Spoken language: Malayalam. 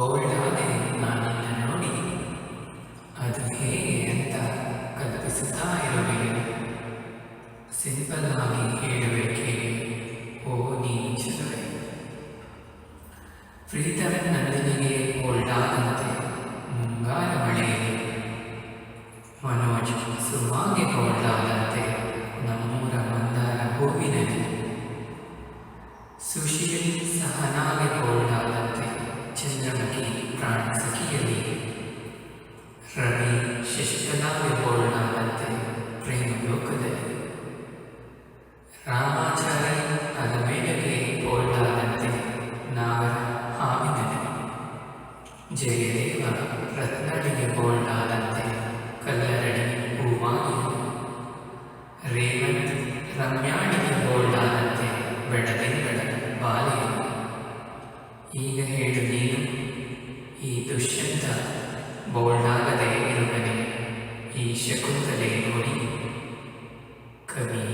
ಬೋಲ್ಡಾದೆ ನಾನಿನ್ನ ನೋಡಿ ಅದು ಹೇಗೆ ಅಂತ ಕಲ್ಪಿಸುತ್ತಾ ಇರುವೆ ಸಿಂಪಲ್ ಆಗಿ ಹೇಳಬೇಕೆ ಓ ನೀ ಪ್ರೀತರ ನಂದನಿಗೆ ಬೋಲ್ಡಾದಂತೆ ಮುಂಗಾರ ಮಳೆ ಮನೋಜ್ ಸುಮಾಗೆ ಬೋಲ್ಡಾದಂತೆ ನಮ್ಮೂರ ಮಂದಾರ ಹೂವಿನಲ್ಲಿ ಸುಶೀಲ್ ಸಹನಾಗಿ റബി ശശികലാവിനെ പോലുള്ള ആളത്തെ പ്രേമം നോക്കുന്നത് രാമാചാര്യൻ അലമേനകെ പോലുള്ള ആളത്തെ നാഗര ഹാമിദന് ജയദേവ രത്നടിനെ പോലുള്ള ആളത്തെ കല്ലറടി പൂവാനി റേവന്ത് രമ്യാടിനെ പോലുള്ള ആളത്തെ ಬೆಡದಿಂಗಳ ಬಾಲಿಯ ಈಗ ಹೇಳು ನೀನು ಈ ದುಷ್ಯಂತ ಬೋಲ್ಡಾ ഈ ശകുന്തലയിലൂടെ കവി